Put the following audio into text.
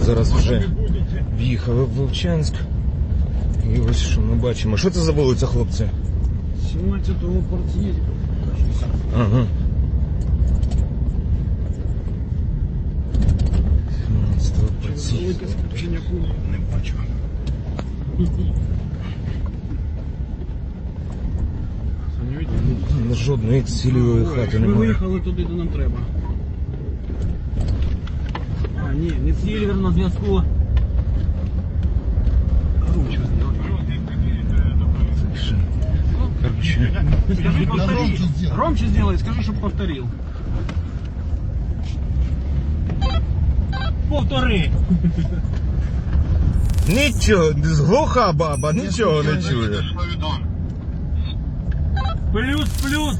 зараз вже в'їхали в Вовчанськ. І ось що ми бачимо. Що це за вулиця, хлопці? 17-го портьєрі. Ага. 17-го працює. Велике скупчення кулі. Не бачу. Саня, видите? Жодної цілої хати Ми немає. виїхали туди, де нам треба. А, ні, не Сільвер на зв'язку. Громче сделай. Короче, Скажи, повтори. Громче сделай, скажи, щоб повторил. Повтори. нічого, глуха баба, нічого не чує. Плюс, плюс.